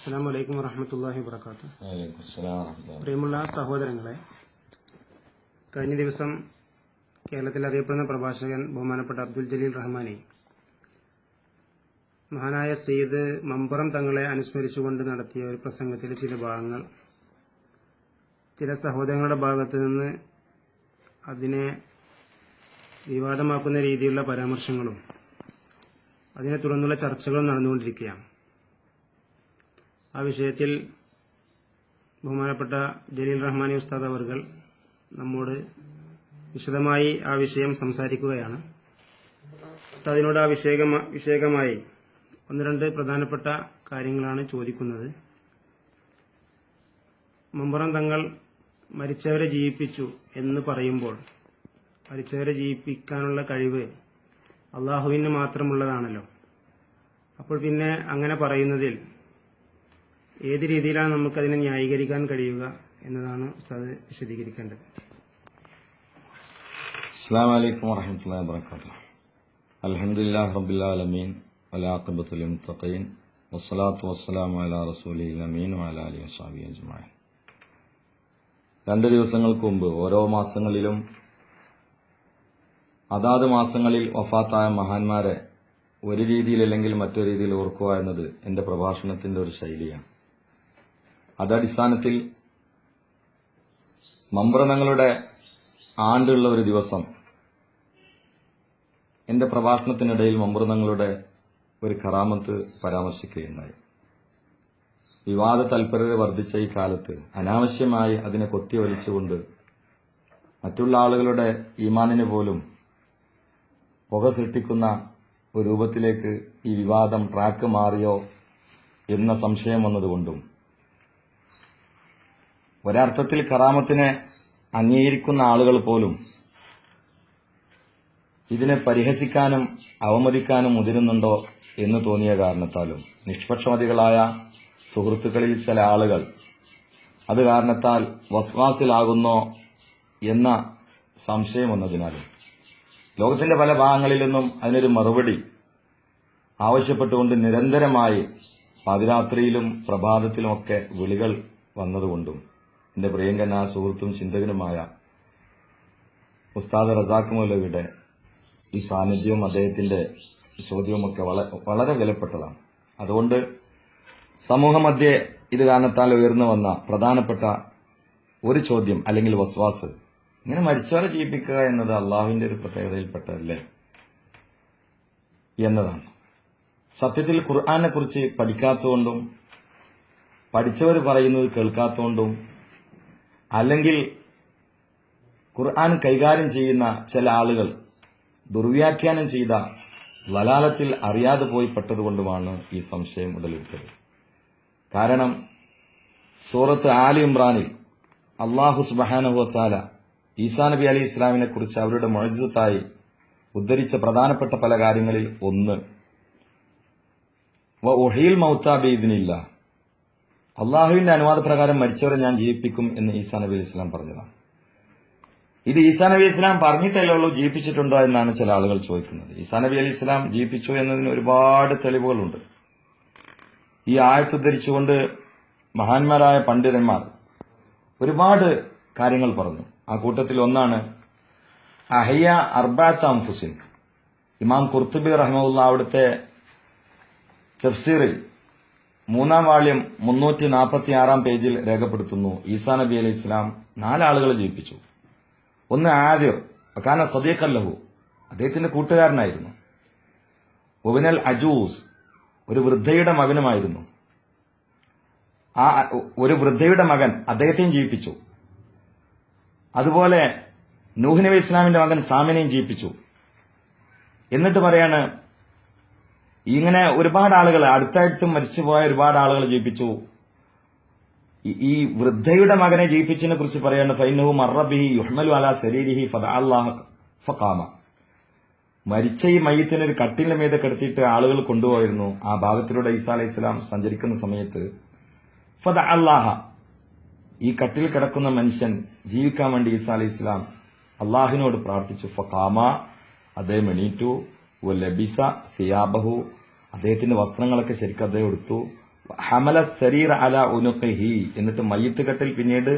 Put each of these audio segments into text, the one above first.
അസ്സാം വലൈക്കും വറഹമത്തല്ലാഹി വാത്തു പ്രിയമുള്ള സഹോദരങ്ങളെ കഴിഞ്ഞ ദിവസം കേരളത്തിൽ അറിയപ്പെടുന്ന പ്രഭാഷകൻ ബഹുമാനപ്പെട്ട അബ്ദുൽ ജലീൽ റഹ്മാനെ മഹാനായ സെയ്ദ് മമ്പറം തങ്ങളെ അനുസ്മരിച്ചുകൊണ്ട് നടത്തിയ ഒരു പ്രസംഗത്തിലെ ചില ഭാഗങ്ങൾ. ചില സഹോദരങ്ങളുടെ ഭാഗത്ത് നിന്ന് അതിനെ വിവാദമാക്കുന്ന രീതിയിലുള്ള പരാമർശങ്ങളും അതിനെ തുടർന്നുള്ള ചർച്ചകളും നടന്നുകൊണ്ടിരിക്കുകയാണ്. ആ വിഷയത്തിൽ ബഹുമാനപ്പെട്ട ജലീൽ റഹ്മാനി ഉസ്താദ് അവർകൾ നമ്മോട് വിശദമായി ആ വിഷയം സംസാരിക്കുകയാണ്. ഉസ്താദിനോട് ആ വിഷയകമ വിഷയകമായി ഒന്ന് രണ്ട് പ്രധാനപ്പെട്ട കാര്യങ്ങളാണ് ചോദിക്കുന്നത്. മമ്പറം തങ്ങൾ മരിച്ചവരെ ജീവിപ്പിച്ചു എന്ന് പറയുമ്പോൾ മരിച്ചവരെ ജീവിപ്പിക്കാനുള്ള കഴിവ് അള്ളാഹുവിന് മാത്രമുള്ളതാണല്ലോ. അപ്പോൾ പിന്നെ അങ്ങനെ പറയുന്നതിൽ ഏത് രീതിയിലാണ് നമുക്കതിനെ ന്യായീകരിക്കാൻ കഴിയുക എന്നതാണ് ഉസ്താദ് വിശദീകരിക്കേണ്ടത്. വലാഖിബത്തുൽ ലിൽ വസ്സലാത്തു രണ്ട് ദിവസങ്ങൾക്ക് മുമ്പ് ഓരോ മാസങ്ങളിലും അതാത് മാസങ്ങളിൽ വഫാത്തായ മഹാന്മാരെ ഒരു രീതിയിൽ അല്ലെങ്കിൽ മറ്റൊരു രീതിയിൽ ഓർക്കുക എന്നത് എന്റെ പ്രഭാഷണത്തിന്റെ ഒരു ശൈലിയാണ്. അതടിസ്ഥാനത്തിൽ മമ്പ്രണങ്ങളുടെ ആണ്ടുള്ള ഒരു ദിവസം എന്റെ പ്രഭാഷണത്തിനിടയിൽ മമ്പ്രണങ്ങളുടെ ഒരു കറാമത്ത് പരാമർശിക്കുകയുണ്ടായി. വിവാദ തൽപരത വർദ്ധിച്ച ഈ കാലത്ത് അനാവശ്യമായി അതിനെ കൊത്തി വലിച്ചുകൊണ്ട് മറ്റുള്ള ആളുകളുടെ ഈമാനിന് പോലും പുക സൃഷ്ടിക്കുന്ന ഒരു രൂപത്തിലേക്ക് ഈ വിവാദം ട്രാക്ക് മാറിയോ എന്ന സംശയം വന്നതുകൊണ്ടും ഒരർത്ഥത്തിൽ കറാമത്തിനെ അംഗീകരിക്കുന്ന ആളുകൾ പോലും ഇതിനെ പരിഹസിക്കാനും അവമതിക്കാനും മുതിരുന്നുണ്ടോ എന്ന് തോന്നിയ കാരണത്താലും നിഷ്പക്ഷമതികളായ സുഹൃത്തുക്കളിൽ ചില ആളുകൾ അത് കാരണത്താൽ വസ്വാസിലാകുന്നോ എന്ന സംശയം വന്നതിനാലും ലോകത്തിന്റെ പല ഭാഗങ്ങളിൽ നിന്നും അതിനൊരു മറുപടി ആവശ്യപ്പെട്ടുകൊണ്ട് നിരന്തരമായി പാതിരാത്രിയിലും പ്രഭാതത്തിലുമൊക്കെ വിളികൾ വന്നതുകൊണ്ടും എന്റെ പ്രിയങ്കന സുഹൃത്തും ചിന്തകനുമായ ഉസ്താദ് റസാഖ് മൗലവിയുടെ ഈ സാന്നിധ്യവും അദ്ദേഹത്തിന്റെ ചോദ്യവുമൊക്കെ വള- വളരെ വിലപ്പെട്ടതാണ്. അതുകൊണ്ട് സമൂഹമധ്യേ ഇത് കാരണത്താൽ ഉയർന്നു വന്ന പ്രധാനപ്പെട്ട ഒരു ചോദ്യം അല്ലെങ്കിൽ വസ്വാസ് ഇങ്ങനെ മരിച്ചവരെ ജീവിപ്പിക്കുക എന്നത് അള്ളാഹുവിന്റെ ഒരു പ്രത്യേകതയിൽപ്പെട്ടതല്ലേ? എന്നതാണ്. സത്യത്തിൽ ഖുർആാനെ കുറിച്ച് പഠിക്കാത്തതുകൊണ്ടും പഠിച്ചവർ പറയുന്നത് കേൾക്കാത്തതുകൊണ്ടും അല്ലെങ്കിൽ ഖുർആൻ കൈകാര്യം ചെയ്യുന്ന ചില ആളുകൾ ദുർവ്യാഖ്യാനം ചെയ്ത വലാലത്തിൽ അറിയാതെ പോയി പെട്ടതുകൊണ്ടുമാണ് ഈ സംശയം ഉടലെടുത്തത്. കാരണം സൂറത്ത് ആലി ഇമ്രാനിൽ അള്ളാഹു സുബാനുഹോച്ചാല ഈസാ നബി അലി ഇസ്ലാമിനെ കുറിച്ച് അവരുടെ മൊഴിസത്തായി ഉദ്ധരിച്ച പ്രധാനപ്പെട്ട പല കാര്യങ്ങളിൽ ഒന്ന്. വ ഒഹീൽ മൗത്താബീദിനില്ല അള്ളാഹുവിന്റെ അനുവാദപ്രകാരം മരിച്ചവരെ ഞാൻ ജീവിപ്പിക്കും എന്ന് ഈസാ നബി ഇസ്ലാം പറഞ്ഞതാണ് ഇത് ഈസാ നബി ഇസ്ലാം പറഞ്ഞിട്ടല്ലേ ഉള്ളൂ ജീവിപ്പിച്ചിട്ടുണ്ടോ എന്നാണ് ചില ആളുകൾ ചോദിക്കുന്നത്. ഈസാ നബി അലി ഇസ്ലാം ജീവിപ്പിച്ചു എന്നതിന് ഒരുപാട് തെളിവുകളുണ്ട്. ഈ ആയത്ത് ധരിച്ചുകൊണ്ട് മഹാന്മാരായ പണ്ഡിതന്മാർ ഒരുപാട് കാര്യങ്ങൾ പറഞ്ഞു. ആ കൂട്ടത്തിൽ ഒന്നാണ് അഹയ്യ അർബാത്ത് അംഫുസിൻ. ഇമാം കുർത്തുബി റഹ്മുള്ള അവിടുത്തെ തഫ്സീറിൽ മൂന്നാം വാള്യം മുന്നൂറ്റി നാൽപ്പത്തി ആറാം പേജിൽ രേഖപ്പെടുത്തുന്നു. ഈസാ നബി അലൈഹി ഇസ്ലാം നാലാളുകളെ ജയിപ്പിച്ചു. ഒന്ന് ആദിർ അക്കാന സദീഖ് അല്ലഹു അദ്ദേഹത്തിന്റെ കൂട്ടുകാരനായിരുന്നു. ഒബിനൽ അജൂസ് ഒരു വൃദ്ധയുടെ മകനുമായിരുന്നു. ആ ഒരു വൃദ്ധയുടെ മകൻ അദ്ദേഹത്തെയും ജയിപ്പിച്ചു. അതുപോലെ നൂഹ് നബി ഇസ്ലാമിന്റെ മകൻ സാമിനെയും ജയിപ്പിച്ചു. എന്നിട്ട് പറയാണ് ഇങ്ങനെ ഒരുപാട് ആളുകൾ അടുത്തായിട്ട് മരിച്ചുപോയ ഒരുപാട് ആളുകൾ ജീവിപ്പിച്ചു ഈ- വൃദ്ധയുടെ മകനെ ജീവിപ്പിച്ചതിനെ കുറിച്ച് പറയാണ് ഫൈനഹു മറബിഹി യുഹ്മലു അല ഫദഅല്ലാഹ ഫഖാമ. മരിച്ച ഈ മയ്യത്തിനെ ഒരു കട്ടിലിന്റെ മീതെ കെടുത്തിയിട്ട് ആളുകൾ കൊണ്ടുപോയിരുന്നു. ആ ഭാഗത്തിലൂടെ ഈസാ അലൈഹി ഇസ്ലാം സഞ്ചരിക്കുന്ന സമയത്ത് ഫദ അള്ളാഹ ഈ കട്ടിൽ കിടക്കുന്ന മനുഷ്യൻ ജീവിക്കാൻ വേണ്ടി ഈസാ അലൈഹി ഇസ്ലാം അള്ളാഹിനോട് പ്രാർത്ഥിച്ചു. ഫഖാമ അദ്ദേഹം എണീറ്റു. ലബിസ സിയാബഹു അദ്ദേഹത്തിന്റെ വസ്ത്രങ്ങളൊക്കെ ശരിക്കും അദ്ദേഹം എടുത്തു ഹമല സരീർ അല ഉനുഖിഹി. എന്നിട്ട് മയ്യത്ത് കെട്ടിൽ പിന്നീട്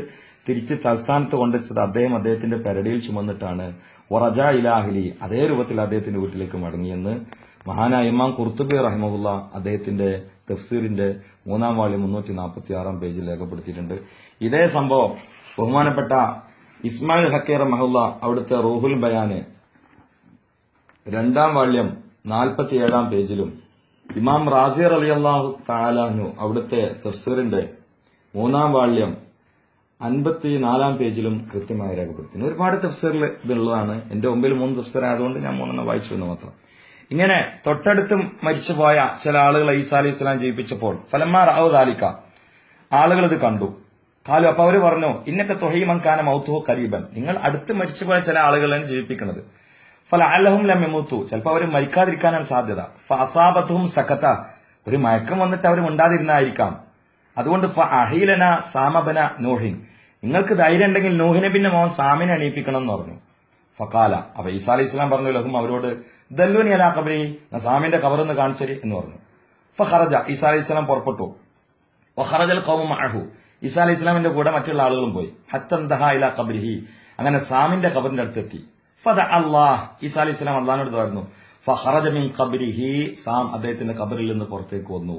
തിരിച്ച് തലസ്ഥാനത്ത് കൊണ്ടുവച്ചത് അദ്ദേഹം അദ്ദേഹത്തിന്റെ പെരടിയിൽ ചുമന്നിട്ടാണ്. ഒറജ ഇലാഹിലി. അതേ രൂപത്തിൽ അദ്ദേഹത്തിന്റെ വീട്ടിലേക്ക് മടങ്ങിയെന്ന് മഹാനായ ഇമാം കുർത്തുബി റഹ്മുല്ല അദ്ദേഹത്തിന്റെ തഫ്സീറിന്റെ മൂന്നാം വാളി മുന്നൂറ്റി നാൽപ്പത്തി ആറാം പേജിൽ രേഖപ്പെടുത്തിയിട്ടുണ്ട്. ഇതേ സംഭവം ബഹുമാനപ്പെട്ട ഇസ്മായിൽ ഹക്കീർ മഹുല്ല അവിടുത്തെ റൂഹുൽ ബയാന് രണ്ടാം വാള്യം നാൽപ്പത്തിയേഴാം പേജിലും ഇമാം റാസിർ അലി അള്ളാഹു താലാഹു അവിടുത്തെ തഫ്സീറിന്റെ മൂന്നാം വാള്യം അൻപത്തിനാലാം പേജിലും കൃത്യമായി രേഖപ്പെടുത്തുന്നു. ഒരുപാട് തഫ്സീറിൽ ഇതുള്ളതാണ്. എന്റെ മുമ്പിൽ മൂന്ന് തഫ്സീർ ആയതുകൊണ്ട് ഞാൻ മൂന്നെണ്ണം വായിച്ചു എന്ന് മാത്രം. ഇങ്ങനെ തൊട്ടടുത്ത് മരിച്ചുപോയ ചില ആളുകളെ ഈസാ അലി ഇസ്ലാം ജയിപ്പിച്ചപ്പോൾ ഫലന്മാർ റാവു താലിക്ക ആളുകൾ ഇത് കണ്ടു. കാലു അപ്പൊ അവർ പറഞ്ഞു ഇന്നൊക്കെ തൊഹീമൻകാന ഔത്തുഹോ കരീബൻ നിങ്ങൾ അടുത്ത് മരിച്ചുപോയ ചില ആളുകളെ ജീവിപ്പിക്കുന്നത് ഫല ലമ്യമൂത്തു ചിലപ്പോൾ അവർ മരിക്കാതിരിക്കാനാണ് സാധ്യത. ഫസാബത്തും സഖത്ത ഒരു മയക്കം വന്നിട്ട് അവർ ഉണ്ടാതിരുന്നായിരിക്കാം അതുകൊണ്ട് ഫ അഹീലന സാമബന നോഹിൻ. നിങ്ങൾക്ക് ധൈര്യം ഉണ്ടെങ്കിൽ നോഹിനെ പിന്നെ മോൻ സാമിനെ അണിയിപ്പിക്കണം എന്ന് പറഞ്ഞു. ഫക്കാല അപ്പൊ ഈസാ അലി ഇസ്ലാം പറഞ്ഞു ലഹും അവരോട് ദല്ലുനി അലാ കബരി സാമിന്റെ കബറൊന്ന് കാണിച്ചരി എന്ന് പറഞ്ഞു. ഫഹറജ ഈസാ അലി ഇസ്ലാം പുറപ്പെട്ടു. വഖറജൽ ഖൗമു മഅഹു. ഈസാ അലൈഹി ഇസ്ലാമിന്റെ കൂടെ മറ്റുള്ള ആളുകളും പോയി. ഹത്തന്തഹ ഇല ഖബ്രിഹി. അങ്ങനെ സാമിന്റെ കബറിന്റെ അടുത്തെത്തി. അല്ലാഹ്. ഈസാ അലൈഹി ഇസ്ലാം അള്ളാഹിനോട് പറഞ്ഞു ഫഖറജ മിൻ ഖബ്രിഹി. സാം അദ്ദേഹത്തിന്റെ ഖബറിൽ നിന്ന് പുറത്തേക്ക് വന്നു.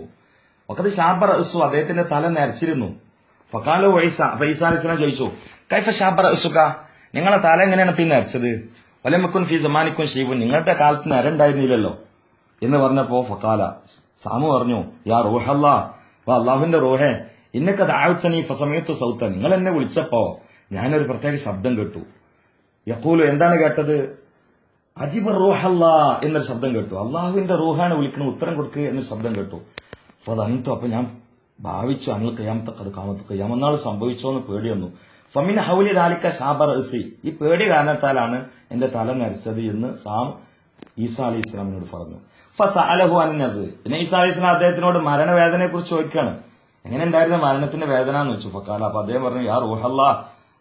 വഖദ ഷാബർ അസു അദ്ദേഹത്തിന്റെ തല നരച്ചിരുന്നു. ഫഖാലു ഈസ അപ്പൊ ഈസാ ഇസ്ലാം ചോദിച്ചു കൈഫ ഷാബർ റഅസുക നിങ്ങളെ തല എങ്ങനെയാണ് പിന്നെ നരച്ചത്? വലമക്കുൻ ഫി ജമാനിക്കുൻ ഷീബുൻ. നിങ്ങളുടെ കാലത്ത് നരണ്ടായിരുന്നില്ലല്ലോ എന്ന് പറഞ്ഞപ്പോ ഫക്കാല സാമു പറഞ്ഞു യാ റൂഹല്ലാ വാ അള്ളാഹുവിന്റെ റൂഹേ ഇന്നൊക്കെ താഴ്ത്തനി ഫസമയത്ത് സൗത്ത നിങ്ങൾ എന്നെ വിളിച്ചപ്പോ ഞാനൊരു പ്രത്യേക ശബ്ദം കേട്ടു. യക്കൂലു എന്താണ് കേട്ടത്? അജിബ് റൂഹല്ല എന്നൊരു ശബ്ദം കേട്ടു. അള്ളാഹുവിന്റെ റൂഹാണ് വിളിക്കുന്നത് ഉത്തരം കൊടുക്കുക എന്നൊരു ശബ്ദം കേട്ടു. അപ്പൊ അത് അനിത്തു അപ്പൊ ഞാൻ ഭാവിച്ചു അങ്ങൾ കയ്യാമത്തെ അത് കാമത്ത് കയ്യാമെന്നാൾ സംഭവിച്ചോ എന്ന് പേടി വന്നു ഫമിൻ ഹൗലി ദാലിക്ക ഷാബർ റസി. ഈ പേടി കാരണത്താലാണ് എന്റെ തല നരച്ചത് എന്ന് സാം ഈസാ അലി ഇസ്ലാമിനോട് പറഞ്ഞു. ഫസഅലഹു അൻ നസ് പിന്നെ ഈസാ അലി ഇസ്ലാം അദ്ദേഹത്തിനോട് മരണവേദനയെ കുറിച്ച് ചോദിക്കുകയാണ്. എങ്ങനെ ഉണ്ടായിരുന്ന മരണത്തിന്റെ വേദന എന്ന് വെച്ചു ഫക്കാല അപ്പൊ അദ്ദേഹം പറഞ്ഞു യാ റൂഹല്ലാ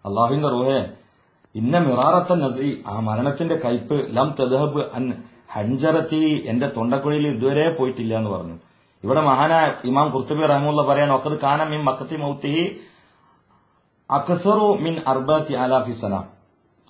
അള്ളാഹുവിന്റെ റൂഹേ ഇന്ന മിറാറത്ത നസി ആ മരണത്തിന്റെ കയ്പ് ലം തദഹബ് അൻ ഹഞ്ചറത്തി എന്റെ തൊണ്ടക്കുഴിയിൽ ഇതുവരെ പോയിട്ടില്ല എന്ന് പറഞ്ഞു. ഇവിടെ മഹാനായ ഇമാം കുർത്തുബി റഹമുല്ല പറയാൻ ഒക്കത് കാനം മിൻ മക്കത്തി മൗത്തി അക്സറു മിൻ അർബത്തി അലാഫി സലാം.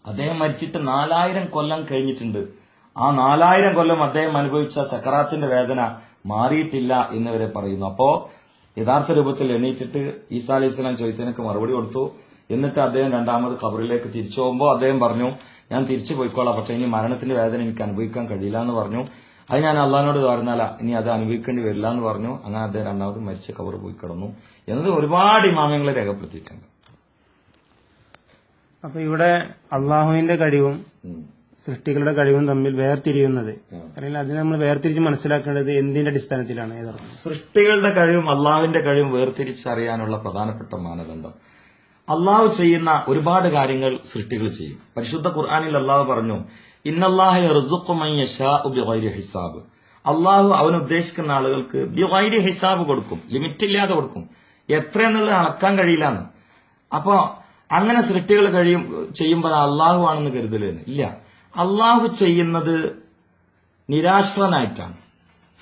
അദ്ദേഹം മരിച്ചിട്ട് നാലായിരം കൊല്ലം കഴിഞ്ഞിട്ടുണ്ട്. ആ നാലായിരം കൊല്ലം അദ്ദേഹം അനുഭവിച്ച സക്കറാത്തിന്റെ വേദന മാറിയിട്ടില്ല എന്നിവരെ പറയുന്നു. അപ്പോ യഥാർത്ഥ രൂപത്തിൽ എണീറ്റിട്ട് ഈസാ അലൈഹി സ്വലാം ചോദിച്ചതിനൊക്കെ മറുപടി കൊടുത്തു. എന്നിട്ട് അദ്ദേഹം രണ്ടാമത് ഖബറിലേക്ക് തിരിച്ചു പോകുമ്പോൾ അദ്ദേഹം പറഞ്ഞു ഞാൻ തിരിച്ചു പോയിക്കോളാം. പക്ഷേ ഇനി മരണത്തിന്റെ വേദന എനിക്ക് അനുഭവിക്കാൻ കഴിയില്ല എന്ന് പറഞ്ഞു. അത് ഞാൻ അള്ളഹാനോട് പറഞ്ഞാല ഇനി അത് അനുഭവിക്കേണ്ടി വരില്ല എന്ന് പറഞ്ഞു. അങ്ങനെ അദ്ദേഹം രണ്ടാമത് മരിച്ച കവർ പോയി കിടന്നു. എന്നത് ഒരുപാട് ഇമാമങ്ങളെ രേഖപ്പെടുത്തിയിട്ടുണ്ട്. അപ്പൊ ഇവിടെ അള്ളാഹുവിന്റെ കഴിവും സൃഷ്ടികളുടെ കഴിവും തമ്മിൽ വേർതിരിയുന്നത്. അല്ലെങ്കിൽ അതിനെ നമ്മൾ വേർതിരിച്ച് മനസ്സിലാക്കേണ്ടത് എന്തിന്റെ അടിസ്ഥാനത്തിലാണ് സൃഷ്ടികളുടെ കഴിവും അള്ളാഹുവിന്റെ കഴിവും വേർതിരിച്ചറിയാനുള്ള പ്രധാനപ്പെട്ട മാനദണ്ഡം. അള്ളാഹു ചെയ്യുന്ന ഒരുപാട് കാര്യങ്ങൾ സൃഷ്ടികൾ ചെയ്യും. പരിശുദ്ധ ഖുർആാനിൽ അള്ളാഹു പറഞ്ഞു ഹിസാബ്. അള്ളാഹു അവൻ ഉദ്ദേശിക്കുന്ന ആളുകൾക്ക് ബിവൈരി ഹിസാബ് കൊടുക്കും ലിമിറ്റ് ഇല്ലാതെ കൊടുക്കും. എത്ര എന്നുള്ളത് അളക്കാൻ കഴിയില്ലാന്ന്. അപ്പോ അങ്ങനെ സൃഷ്ടികൾ കഴിയും ചെയ്യുമ്പോൾ അള്ളാഹു ആണെന്ന് കരുതലെന്ന് ഇല്ല. അള്ളാഹു ചെയ്യുന്നത് നിരാശ്രനായിട്ടാണ്.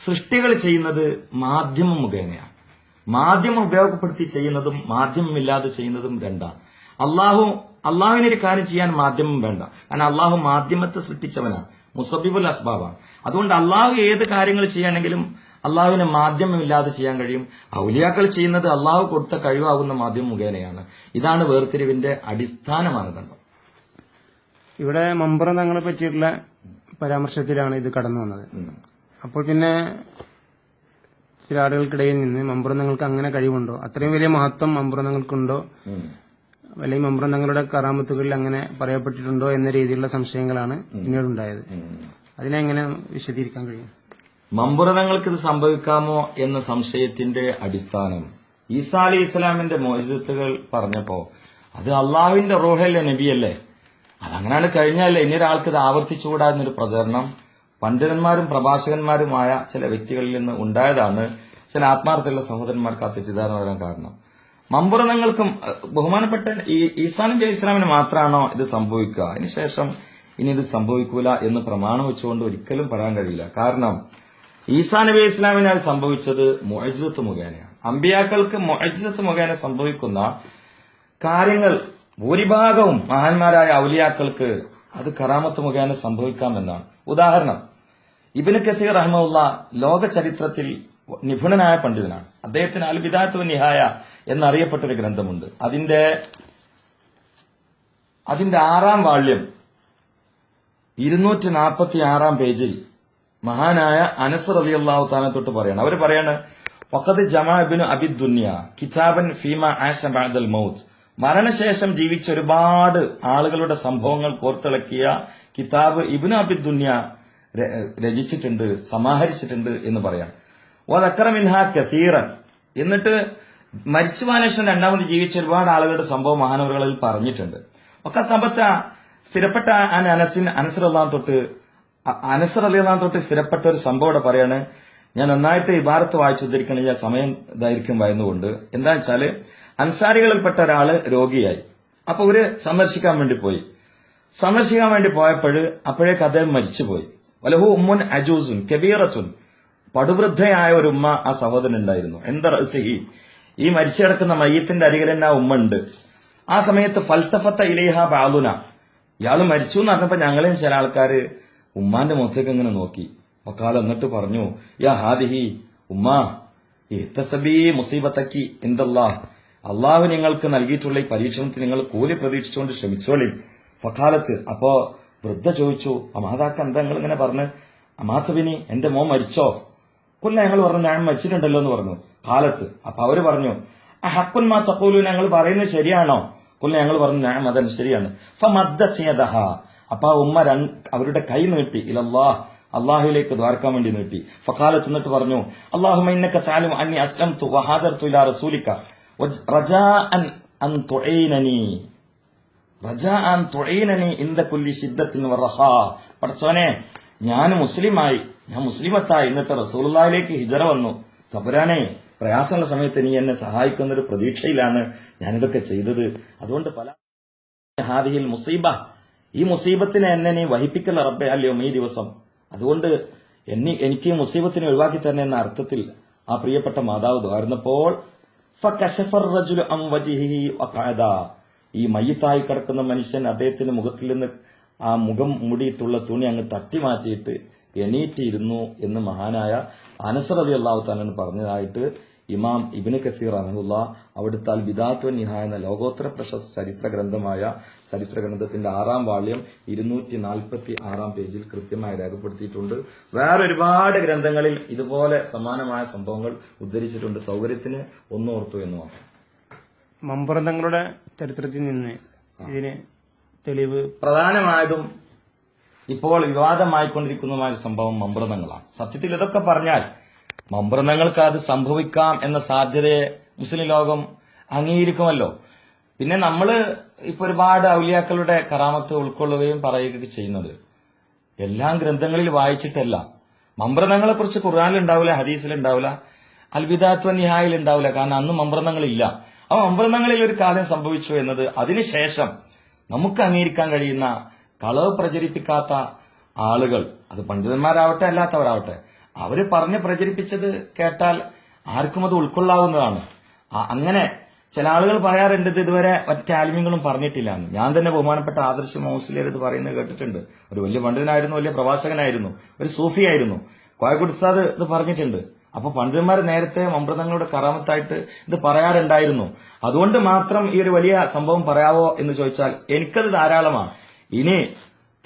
സൃഷ്ടികൾ ചെയ്യുന്നത് മാധ്യമം മുഖേനയാണ്. മാധ്യമം ഉപയോഗപ്പെടുത്തി ചെയ്യുന്നതും മാധ്യമമില്ലാതെ ചെയ്യുന്നതും രണ്ടാണ് അള്ളാഹു അള്ളാഹുവിന് ഒരു കാര്യം ചെയ്യാൻ മാധ്യമം വേണ്ട. കാരണം അള്ളാഹു മാധ്യമത്തെ സൃഷ്ടിച്ചവനാണ് മുസബിബുൽ അസ്ബാബാണ് അതുകൊണ്ട് അള്ളാഹു ഏത് കാര്യങ്ങൾ ചെയ്യണമെങ്കിലും അള്ളാഹുവിന് മാധ്യമമില്ലാതെ ചെയ്യാൻ കഴിയും. ഔലിയാക്കൾ ചെയ്യുന്നത് അള്ളാഹു കൊടുത്ത കഴിവാകുന്ന മാധ്യമം മുഖേനയാണ്. ഇതാണ് വേർതിരിവിന്റെ അടിസ്ഥാന മാനദണ്ഡം ഇവിടെ മമ്പറ തങ്ങളെ പറ്റിയിട്ടുള്ള പരാമർശത്തിലാണ് ഇത് കടന്നു വന്നത് അപ്പോൾ പിന്നെ ചില ആളുകൾക്കിടയിൽ നിന്ന് മമ്പുറം തങ്ങൾക്ക് അങ്ങനെ കഴിവുണ്ടോ? അത്രയും വലിയ മഹത്വം മമ്പുറം തങ്ങൾക്കുണ്ടോ ഉം. അല്ലെങ്കിൽ മമ്പുറം തങ്ങളുടെ കറാമത്തുകളിൽ അങ്ങനെ പറയപ്പെട്ടിട്ടുണ്ടോ എന്ന രീതിയിലുള്ള സംശയങ്ങളാണ് പിന്നീട് ഉണ്ടായത് ഉം. അതിനെങ്ങനെ വിശദീകരിക്കാൻ കഴിയും? മമ്പുറങ്ങൾക്ക് ഇത് സംഭവിക്കാമോ എന്ന സംശയത്തിന്റെ അടിസ്ഥാനം ഈസാ അലി ഇസ്ലാമിന്റെ മോചിതത്തുകൾ പറഞ്ഞപ്പോ അത് അള്ളാവിന്റെ റോഹല്ലേ നബിയല്ലേ? അതങ്ങനെയാണ് കഴിഞ്ഞാലേ ഇനി ഒരാൾക്ക് ഇത് ആവർത്തിച്ചുകൂടാന്നൊരു പ്രചരണം പണ്ഡിതന്മാരും പ്രഭാഷകന്മാരുമായ ചില വ്യക്തികളിൽ നിന്ന് ഉണ്ടായതാണ് ചില ആത്മാർത്ഥമുള്ള സഹോദരന്മാർക്ക് ആ തെറ്റിദ്ധാരണ വരാൻ കാരണം. മമ്പുറങ്ങൾക്കും ബഹുമാനപ്പെട്ട ഈ ഈസാ നബി ഇസ്ലാമിന് മാത്രമാണോ ഇത് സംഭവിക്കുക? അതിനുശേഷം ഇനി ഇത് സംഭവിക്കൂല എന്ന് പ്രമാണം വെച്ചുകൊണ്ട് ഒരിക്കലും പറയാൻ കഴിയില്ല. കാരണം ഈസാ നബി ഇസ്ലാമിന് അത് സംഭവിച്ചത് മുഅജിസത്ത് മുഖേനയാണ്. അമ്പിയാക്കൾക്ക് മൊഹജിസത്ത് മുഖേന സംഭവിക്കുന്ന കാര്യങ്ങൾ ഭൂരിഭാഗവും മഹാന്മാരായ ഔലിയാക്കൾക്ക് അത് കറാമത്ത് മുഖേന സംഭവിക്കാമെന്നാണ്. ഉദാഹരണം ഇബിന് കസീർ റഹ്മുള്ള ലോക ചരിത്രത്തിൽ നിപുണനായ പണ്ഡിതനാണ്. അദ്ദേഹത്തിന് അൽ ബിദാത്തു നിഹായ എന്നറിയപ്പെട്ടൊരു ഗ്രന്ഥമുണ്ട്. അതിന്റെ അതിന്റെ ആറാം വാള്യം ഇരുന്നൂറ്റി നാൽപ്പത്തി ആറാം പേജിൽ മഹാനായ അനസർ അലി അള്ളാഹു താനെ തൊട്ട് പറയാണ്. അവർ പറയാണ് വക്കത് ജമാബിൻ അബിദ് ദുനിയ കിതാബൻ ഫീമ ആശ മൗത്ത്. മരണശേഷം ജീവിച്ച ഒരുപാട് ആളുകളുടെ സംഭവങ്ങൾ കോർത്തിളക്കിയ കിതാബ് ഇബ്നു അബി ദുന്യ രചിച്ചിട്ടുണ്ട് സമാഹരിച്ചിട്ടുണ്ട് എന്ന് പറയാം. മിൻഹ കസീറൻ. എന്നിട്ട് മരിച്ചു മാനേഷൻ രണ്ടാമത് ജീവിച്ച ഒരുപാട് ആളുകളുടെ സംഭവം മഹാനവറുകളിൽ പറഞ്ഞിട്ടുണ്ട്. ഒക്കെ സമ്പത്ത സ്ഥിരപ്പെട്ട അൻ അനസിൻ അനസർ അള്ളാൻ തൊട്ട് അനസർ അലി അള്ളാൻ തൊട്ട് സ്ഥിരപ്പെട്ട ഒരു സംഭവം ഇവിടെ പറയാണ്. ഞാൻ നന്നായിട്ട് ഇബാരത്ത് വായിച്ചു ഉദ്ധരിക്കണം ഞാൻ സമയം ദൈർഘ്യം വായതുകൊണ്ട് എന്താ വെച്ചാൽ അൻസാരികളിൽപ്പെട്ട ഒരാൾ രോഗിയായി. അപ്പൊ ഇവർ സന്ദർശിക്കാൻ വേണ്ടി പോയി. സന്ദർശിക്കാൻ വേണ്ടി പോയപ്പോൾ അപ്പോഴേക്ക് അദ്ദേഹം മരിച്ചുപോയി. വലഹു ഉമ്മുൻ അജൂസുൻ കബീറത്തുൻ പടുവൃദ്ധയായ ഒരു ഉമ്മ ആ സഹോദരൻ ഉണ്ടായിരുന്നു എന്താ റഹസ്യഹി ഈ മരിച്ചു കിടക്കുന്ന മയ്യത്തിന്റെ അരികിൽ തന്നെ ആ ഉമ്മ ഉണ്ട് ആ സമയത്ത് ഫൽത്തഫത്ത ഇലേഹ ബാലുന. ഇയാൾ മരിച്ചു എന്ന് പറഞ്ഞപ്പോ ഞങ്ങളെയും ചില ആൾക്കാര് ഉമ്മാന്റെ മുഖത്തേക്ക് ഇങ്ങനെ നോക്കി. വക്കാല എന്നിട്ട് പറഞ്ഞു യാ ഹാദിഹി ഉമ്മ ഇത്തസബീ മുസീബത്തക്കി എന്തല്ലാ അള്ളാഹു നിങ്ങൾക്ക് നൽകിയിട്ടുള്ള ഈ പരീക്ഷണത്തിൽ നിങ്ങൾ കൂലി പ്രതീക്ഷിച്ചുകൊണ്ട് ശ്രമിച്ചോളി. ഫക്കാലത്ത് അപ്പോ വൃദ്ധ ചോദിച്ചു ആ മാതാക്ക എന്താ നിങ്ങൾ ഇങ്ങനെ പറഞ്ഞ്? അമാസബിനി എന്റെ മോൻ മരിച്ചോ? കൊല്ല ഞങ്ങൾ പറഞ്ഞു ഞാൻ മരിച്ചിട്ടുണ്ടല്ലോ എന്ന് പറഞ്ഞു. കാലത്ത് അപ്പൊ അവർ പറഞ്ഞു ആ ഹക്കുൻ മാ ഞങ്ങൾ പറയുന്നത് ശരിയാണോ? കൊല്ല ഞങ്ങൾ പറഞ്ഞു ഞാൻ അതൻ ശരിയാണ്. അപ്പൊ ആ ഉമ്മ അവരുടെ കൈ നീട്ടി ഇലല്ലാ അള്ളാഹുലേക്ക് ദ്വാർക്കാൻ വേണ്ടി നീട്ടി. ഫക്കാലത്ത് എന്നിട്ട് പറഞ്ഞു അള്ളാഹു പടച്ചോനെ ഞാൻ മുസ്ലിമായി ഞാൻ മുസ്ലിമത്തായി. എന്നിട്ട് റസൂലിലേക്ക് ഹിജറ വന്നു. തബുരാനെ പ്രയാസമുള്ള സമയത്ത് നീ എന്നെ സഹായിക്കുന്ന ഒരു പ്രതീക്ഷയിലാണ് ഞാനിതൊക്കെ ചെയ്തത്. അതുകൊണ്ട് പല ഹാദിഹിൽ മുസീബ. ഈ മുസീബത്തിനെ എന്നെ നീ വഹിപ്പിക്കല്ല റബ്ബെ അല്ലയോ ഈ ദിവസം. അതുകൊണ്ട് എന്നെ എനിക്ക് ഈ മുസീബത്തിനെ ഒഴിവാക്കി തന്നെ എന്ന അർത്ഥത്തിൽ ആ പ്രിയപ്പെട്ട മാതാവ് ദ്വാരുന്നപ്പോൾ ഈ മയ്യത്തായി കിടക്കുന്ന മനുഷ്യൻ അദ്ദേഹത്തിന്റെ മുഖത്തിൽ നിന്ന് ആ മുഖം മുടിയിട്ടുള്ള തുണി അങ്ങ് തട്ടി മാറ്റിയിട്ട് എണീറ്റിരുന്നു എന്ന് മഹാനായ അനസറതി അള്ളാഹു തന്നെ പറഞ്ഞതായിട്ട് ഇമാം ഇബിന് കസീർ അനഹുല്ല അവിടുത്തെ അൽ ബിദാത്വ നിഹായ എന്ന ലോകോത്തര പ്രശസ്ത ചരിത്ര ഗ്രന്ഥമായ ചരിത്ര ഗ്രന്ഥത്തിന്റെ ആറാം വാള്യം ഇരുന്നൂറ്റി നാൽപ്പത്തി ആറാം പേജിൽ കൃത്യമായി രേഖപ്പെടുത്തിയിട്ടുണ്ട്. വേറെ ഒരുപാട് ഗ്രന്ഥങ്ങളിൽ ഇതുപോലെ സമാനമായ സംഭവങ്ങൾ ഉദ്ധരിച്ചിട്ടുണ്ട്. സൗകര്യത്തിന് ഒന്നോർത്തു എന്ന് മാത്രം. മമ്പുറന്തങ്ങളുടെ ചരിത്രത്തിൽ നിന്ന് ഇതിന് തെളിവ് പ്രധാനമായതും ഇപ്പോൾ വിവാദമായിക്കൊണ്ടിരിക്കുന്നതുമായ സംഭവം മമ്പ്രതങ്ങളാണ് സത്യത്തിൽ ഇതൊക്കെ പറഞ്ഞാൽ മമ്പ്രതങ്ങൾക്ക് അത് സംഭവിക്കാം എന്ന സാധ്യതയെ മുസ്ലിം ലോകം അംഗീകരിക്കുമല്ലോ. പിന്നെ നമ്മൾ ഇപ്പൊ ഒരുപാട് ഔലിയാക്കളുടെ കറാമത്ത് ഉൾക്കൊള്ളുകയും പറയുകയൊക്കെ ചെയ്യുന്നത് എല്ലാം ഗ്രന്ഥങ്ങളിൽ വായിച്ചിട്ടല്ല. മമ്പ്രതങ്ങളെ കുറിച്ച് ഖുർആാനിൽ ഉണ്ടാവില്ല ഹദീസിൽ ഉണ്ടാവില്ല അൽബിദാത്വ നിഹായിൽ ഉണ്ടാവില്ല കാരണം അന്ന് മമ്പ്രതങ്ങളില്ല ആ മമ്പ്രതങ്ങളിൽ ഒരു കാര്യം സംഭവിച്ചു എന്നത് അതിനുശേഷം നമുക്ക് അംഗീകരിക്കാൻ കഴിയുന്ന കളവ് പ്രചരിപ്പിക്കാത്ത ആളുകൾ അത് പണ്ഡിതന്മാരാവട്ടെ അല്ലാത്തവരാവട്ടെ അവർ പറഞ്ഞ് പ്രചരിപ്പിച്ചത് കേട്ടാൽ ആർക്കും അത് ഉൾക്കൊള്ളാവുന്നതാണ്. അങ്ങനെ ചില ആളുകൾ പറയാറുണ്ട് ഇത് ഇതുവരെ മറ്റേ ആലിമ്യങ്ങളും പറഞ്ഞിട്ടില്ല. ഞാൻ തന്നെ ബഹുമാനപ്പെട്ട ആദർശ മൗസിലിയർ ഇത് പറയുന്നത് കേട്ടിട്ടുണ്ട്. ഒരു വലിയ പണ്ഡിതനായിരുന്നു വലിയ പ്രഭാഷകനായിരുന്നു ഒരു സൂഫിയായിരുന്നു കോയക്കുട് ഉസ്താദ് ഇത് പറഞ്ഞിട്ടുണ്ട്. അപ്പൊ പണ്ഡിതന്മാർ നേരത്തെ അമൃതങ്ങളുടെ കറാമത്തായിട്ട് ഇത് പറയാറുണ്ടായിരുന്നു. അതുകൊണ്ട് മാത്രം ഈ ഒരു വലിയ സംഭവം പറയാവോ എന്ന് ചോദിച്ചാൽ എനിക്കത് ധാരാളമാണ്. ഇനി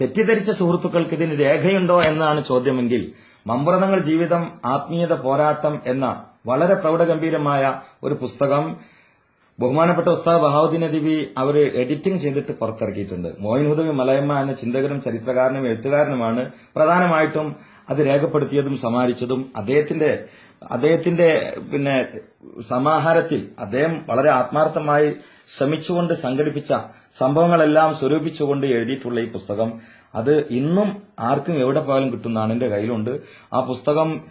തെറ്റിദ്ധരിച്ച സുഹൃത്തുക്കൾക്ക് ഇതിന് രേഖയുണ്ടോ എന്നാണ് ചോദ്യമെങ്കിൽ മമ്പ്രതങ്ങൾ ജീവിതം ആത്മീയത പോരാട്ടം എന്ന വളരെ പ്രൗഢഗംഭീരമായ ഒരു പുസ്തകം ബഹുമാനപ്പെട്ട ഉസ്താദ് ബഹാവുദ്ദീൻ അദിബി അവർ എഡിറ്റിംഗ് ചെയ്തിട്ട് പുറത്തിറക്കിയിട്ടുണ്ട്. മോയിൻ മലയമ്മ എന്ന ചിന്തകനും ചരിത്രകാരനും എഴുത്തുകാരനുമാണ് പ്രധാനമായിട്ടും അത് രേഖപ്പെടുത്തിയതും സമാഹരിച്ചതും. അദ്ദേഹത്തിന്റെ അദ്ദേഹത്തിന്റെ പിന്നെ സമാഹാരത്തിൽ അദ്ദേഹം വളരെ ആത്മാർത്ഥമായി ശ്രമിച്ചുകൊണ്ട് സംഘടിപ്പിച്ച സംഭവങ്ങളെല്ലാം സ്വരൂപിച്ചുകൊണ്ട് എഴുതിയിട്ടുള്ള ഈ പുസ്തകം. അത് ഇന്നും ആർക്കും എവിടെ പോയാലും കിട്ടുന്നതാണ് എന്റെ കയ്യിലുണ്ട്. ആ പുസ്തകം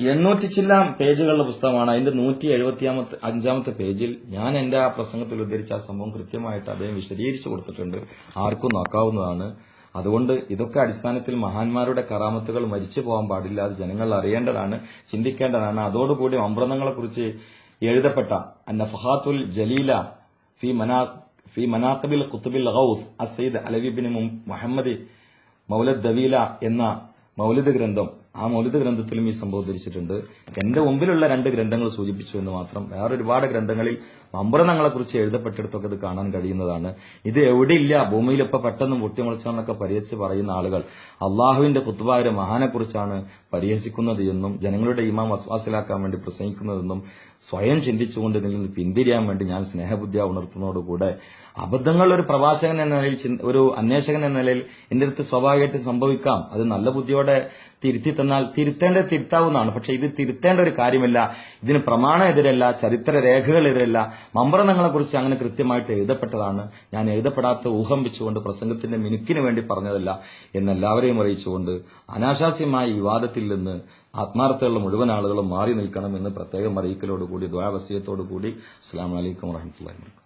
എണ്ണൂറ്റി ചില്ലാം പേജുകളുടെ പുസ്തകമാണ്. അതിന്റെ നൂറ്റി എഴുപത്തിയാമത്തെ അഞ്ചാമത്തെ പേജിൽ ഞാൻ എന്റെ ആ പ്രസംഗത്തിൽ ഉദ്ധരിച്ച ആ സംഭവം കൃത്യമായിട്ട് അദ്ദേഹം വിശദീകരിച്ചു കൊടുത്തിട്ടുണ്ട്. ആർക്കും നോക്കാവുന്നതാണ്. അതുകൊണ്ട് ഇതൊക്കെ അടിസ്ഥാനത്തിൽ മഹാന്മാരുടെ കറാമത്തുകൾ മരിച്ചു പോകാൻ പാടില്ല അത് ജനങ്ങൾ അറിയേണ്ടതാണ് ചിന്തിക്കേണ്ടതാണ്. അതോടുകൂടി അമൃതങ്ങളെക്കുറിച്ച് കുറിച്ച് എഴുതപ്പെട്ട നഫഹാത്തുൽ ജലീല ഫി മനാ ഫി മനാഖബിൽ കുത്തുബിൽ ഹൌസ് അസൈദ് അലവി ബിൻ മുഹമ്മദ് മൗലദ് ദവീല എന്ന മൗലിദ് ഗ്രന്ഥം ആ മൗലിത ഗ്രന്ഥത്തിലും ഈ സംഭവം ധരിച്ചിട്ടുണ്ട് എന്റെ മുമ്പിലുള്ള രണ്ട് ഗ്രന്ഥങ്ങൾ സൂചിപ്പിച്ചു എന്ന് മാത്രം വേറെ ഒരുപാട് ഗ്രന്ഥങ്ങളിൽ മമ്പുറനങ്ങളെ കുറിച്ച് എഴുതപ്പെട്ടിടത്തൊക്കെ ഇത് കാണാൻ കഴിയുന്നതാണ്. ഇത് എവിടെയില്ല ഭൂമിയിൽ ഇപ്പൊ പെട്ടെന്ന് പൊട്ടിമുളച്ചാന്നൊക്കെ പരിഹസിച്ച് പറയുന്ന ആളുകൾ. അള്ളാഹുവിന്റെ കുത്തുബായ മഹാനെ കുറിച്ചാണ് പരിഹസിക്കുന്നത് എന്നും ജനങ്ങളുടെ ഇമാം അസ്വാസിലാക്കാൻ വേണ്ടി പ്രസംഗിക്കുന്നതെന്നും സ്വയം ചിന്തിച്ചുകൊണ്ട് നിന്ന് പിന്തിരിയാൻ വേണ്ടി ഞാൻ സ്നേഹബുദ്ധിയ ഉണർത്തുന്നതോടുകൂടെ അബദ്ധങ്ങൾ ഒരു പ്രവാചകൻ എന്ന നിലയിൽ ഒരു അന്വേഷകൻ എന്ന നിലയിൽ എന്റെ അടുത്ത് സ്വാഭാവികമായിട്ട് സംഭവിക്കാം. അത് നല്ല ബുദ്ധിയോടെ തിരുത്തി തന്നാൽ തിരുത്തേണ്ടത് തിരുത്താവുന്നതാണ്. പക്ഷെ ഇത് തിരുത്തേണ്ട ഒരു കാര്യമല്ല. ഇതിന് പ്രമാണം എതിരല്ല ചരിത്ര രേഖകൾ എതിരല്ല മമ്പ്രതങ്ങളെ കുറിച്ച് അങ്ങനെ കൃത്യമായിട്ട് എഴുതപ്പെട്ടതാണ്. ഞാൻ എഴുതപ്പെടാത്ത ഊഹം വെച്ചുകൊണ്ട് പ്രസംഗത്തിന്റെ മിനുക്കിന് വേണ്ടി പറഞ്ഞതല്ല എന്നെല്ലാവരെയും അറിയിച്ചുകൊണ്ട് അനാശാസ്യമായ വിവാദത്തിൽ നിന്ന് ആത്മാർത്ഥതയുള്ള മുഴുവൻ ആളുകളും മാറി നിൽക്കണം എന്ന് പ്രത്യേകം അറിയിക്കലോടുകൂടി ദ്വാവസ്യത്തോടുകൂടി അസ്സാം വലൈക്കും വാഹമത്തല്ലാ